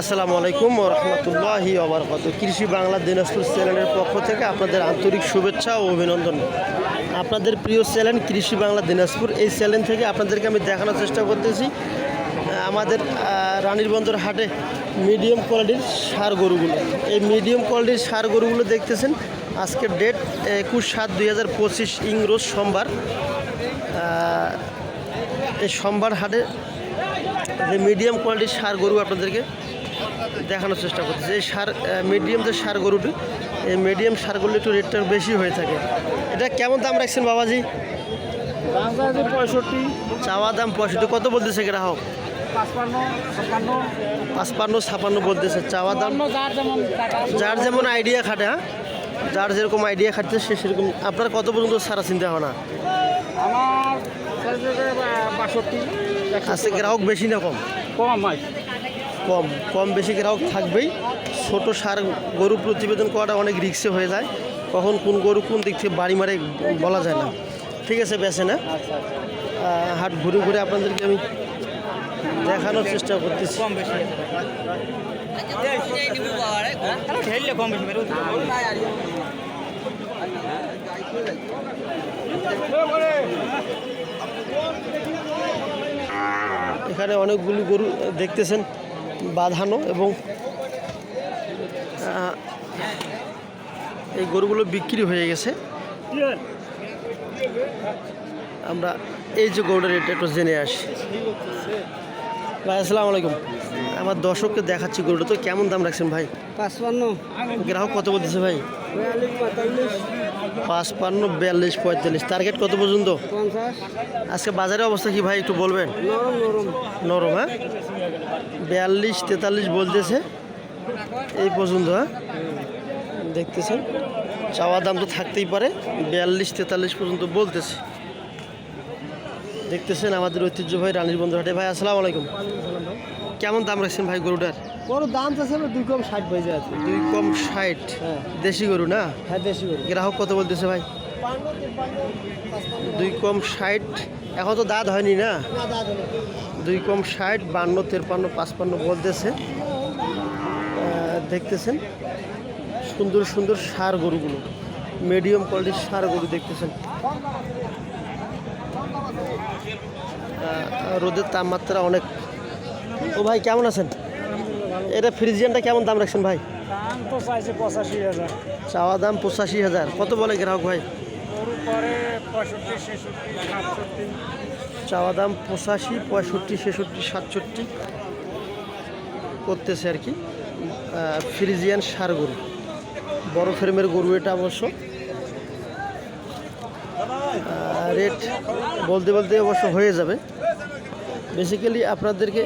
আসসালামু আলাইকুম রহমতুল্লাহি ওবরকাত কৃষি বাংলা দিনাজপুর চ্যানেলের পক্ষ থেকে আপনাদের আন্তরিক শুভেচ্ছা ও অভিনন্দন। আপনাদের প্রিয় চ্যানেল কৃষি বাংলা দিনাজপুর, এই চ্যানেল থেকে আপনাদেরকে আমি দেখানোর চেষ্টা করতেছি। আমাদের রানীর বন্দর হাটে মিডিয়াম কোয়ালিটির সার গরুগুলো। এই মিডিয়াম কোয়ালিটির সার গরুগুলো দেখতেছেন। আজকের ডেট একুশ সাত দুই হাজার পঁচিশ, ইংরোজ সোমবার। এই সোমবার হাটে যে মিডিয়াম কোয়ালিটির সার গরু আপনাদেরকে দেখানোর চেষ্টা করতেছি। এই সার মিডিয়াম যে সার গরুটি এই মিডিয়াম সারগুলো একটু রেটটা বেশি হয়ে থাকে। এটা কেমন দাম রাখছেন বাবাজি? পঁয়ষট্টি চাওয়া দাম পঁয়ষট্টি। কত বলতেছে গ্রাহক? পাঁচপান্ন ছাপান্ন বলতেছে। চাওয়া দাম যার যেমন আইডিয়া খাটে হ্যাঁ? যার যেরকম আইডিয়া খাটছে সে সেরকম আপনার কত পর্যন্ত সারা চিন্তা ভাবনা? আমার বাষট্টি। আজকে গ্রাহক বেশি না কম? কম হয়। কম কম বেশি গ্রাহক থাকবেই। ছোট সার গরু প্রতিবেদন করাটা অনেক রিক্সে হয়ে যায়। কখন কোন গরু কোন দিক থেকে বাড়ি মারে বলা যায় না। ঠিক আছে বেছে না। হাট ঘুরে ঘুরে আপনাদেরকে আমি দেখানোর চেষ্টা করতেছি। কম বেশি কম বেশি এখানে অনেকগুলি গরু দেখতেছেন। বাঁধানো এবং এই গরুগুলো বিক্রি হয়ে গেছে। আমরা এই যে গরুটার রেট একটু জেনে আসি। ভাই আসসালামু আলাইকুম। আমার দর্শককে দেখাচ্ছি গরুটা। তো কেমন দাম রাখছেন ভাই? পাঁচপান্ন। গ্রাহক কত বলতেছে ভাই? পাঁচপান্ন বিয়াল্লিশ পঁয়তাল্লিশ। টার্গেট কত পর্যন্ত? আজকে বাজারের অবস্থা কি ভাই একটু বলবেন? নরম হ্যাঁ? বিয়াল্লিশ তেতাল্লিশ বলতেছে। এই পর্যন্ত হ্যাঁ? দেখতেছেন? চাওয়া দাম তো থাকতেই পারে। বিয়াল্লিশ তেতাল্লিশ পর্যন্ত বলতেছে। দেখতেছেন আমাদের ঐতিহ্যভাই রানীর বন্ধুহাটে ভাই আসসালামু আলাইকুম। কেমন দাম রাখছেন ভাই গরুটার? বড় দাম চাইছে আমরা দুই কম ষাট বেজে আছে। দুই কম ষাট। হ্যাঁ। দেশি গরু না? হ্যাঁ দেশি গরু। গ্রাহক কত বলতেছে ভাই? দুই কম ষাট। এখন তো দাঁত হয়নি না? দুই কম ষাট বান্ন তেরপান্ন পাঁচপান্ন বলতেছে। দেখতেছেন? সুন্দর সুন্দর সার গরুগুলো। মিডিয়াম কোয়ালিটির সার গরু দেখতেছেন। রোদের তাপমাত্রা অনেক ও ভাই কেমন আছেন? এটা ফ্রিজিয়ানটা কেমন দাম রাখছেন ভাই? দাম তো চাইছে পঁচাশি হাজার। চাওয়া দাম পঁচাশি হাজার। কত বলে গ্রাহক ভাই? চাওয়া দাম পঁচাশি পঁয়ষট্টি ছেষট্টি সাতষট্টি করতেছে আর কি। ফ্রিজিয়ান সার গরু। বড় ফ্রেমের গরু এটা অবশ্য। রেট বলতে বলতে অবশ্য হয়ে যাবে। বেসিক্যালি আপনাদেরকে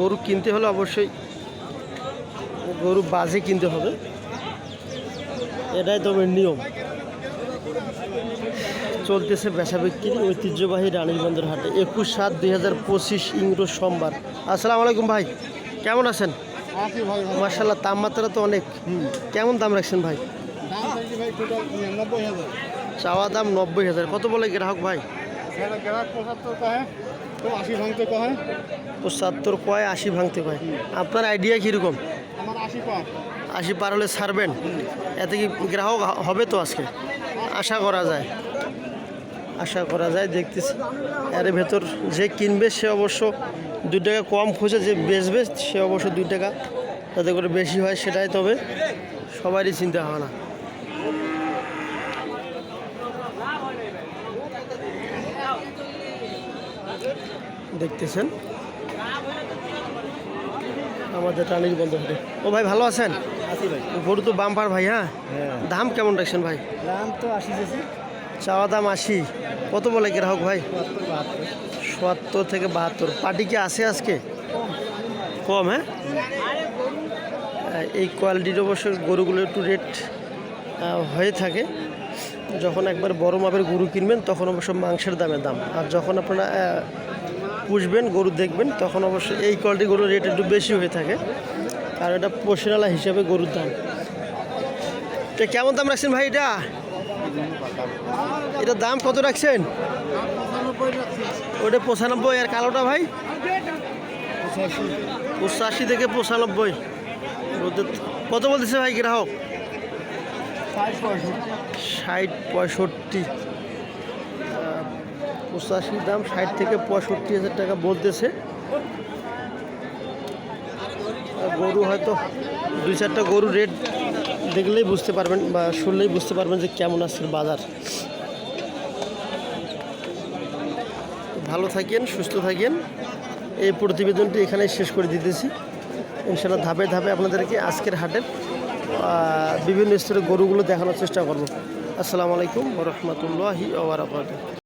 গরু কিনতে হলে অবশ্যই গরু বাজে কিনতে হবে। এটাই তবে নিয়ম। চলতেছে বেচা বিক্রি ঐতিহ্যবাহী রানীগঞ্জের হাটে। একুশ সাত দুই হাজার পঁচিশ ইংরোজ সোমবার। আসসালামু আলাইকুম ভাই কেমন আছেন? আছি মার্শাল্লাহ তাপমাত্রা তো অনেক। কেমন দাম রাখছেন ভাই? চাওয়া দাম নব্বই হাজার। কত বলে গ্রাহক ভাই? আশি ভাঙতে কহে পঁচাত্তর কয় আশি ভাঙতে কয়। আপনার আইডিয়া কীরকম? আমার আশি পাঁচ আশি পার হলে ছাড়বেন? এতে কি গ্রাহক হবে তো আজকে? আশা করা যায়। আশা করা যায় দেখতেছি। এর ভেতর যে কিনবে সে অবশ্য দুই টাকা কম খুঁজে যে বেচবে সে অবশ্য দুই টাকা। যাতে করে বেশি হয় সেটাই তবে সবারই চিন্তা ভাবনা। দেখতেছেন। আমাদের টানির বন্ধ হবে ও ভাই ভালো আছেন? ভাই। গরু তো বাম্পার ভাই হ্যাঁ? হ্যাঁ। দাম কেমন রাখছেন ভাই? দাম তো আশি চাওয়া দাম আশি। কত বলে গ্রাহক ভাই? সোয়াত্তর থেকে বাহাত্তর। পার্টি কি আছে আজকে? কম হ্যাঁ? এই কোয়ালিটির অবশ্য গরুগুলো একটু রেট হয়ে থাকে। যখন একবার বড় মাপের গরু কিনবেন তখন অবশ্য মাংসের দামের দাম। আর যখন আপনারা পুষবেন, গরু দেখবেন, তখন অবশ্যই এই কোয়ালিটি গরুর রেট একটু বেশি হয়ে থাকে। আর এটা পোষেনালা হিসাবে গরুর দাম। তো কেমন দাম রাখছেন ভাই এটা? এটা দাম কত রাখছেন? ওটা পঁচানব্বই, আর কালোটা ভাই? পঁচাশি থেকে পঁচানব্বই। কত বলতেছে ভাই গ্রাহক? ষাট পঁয়ষট্টি। পঁচাশি দাম, ষাট থেকে পঁয়ষট্টি হাজার টাকা বলতেছে। গরু হয়তো দুই চারটা গরু রেট দেখলেই বুঝতে পারবেন বা শুনলেই বুঝতে পারবেন যে কেমন আছে বাজার। ভালো থাকেন, সুস্থ থাকেন। এই প্রতিবেদনটি এখানে শেষ করে দিতেছি। ইনশাল্লাহ ধাপে ধাপে আপনাদেরকে আজকের হাটের বিভিন্ন স্তরের গরুগুলো দেখানোর চেষ্টা করব। আসসালামু আলাইকুম রহমতুল্লাহি ওবরাকাতুহ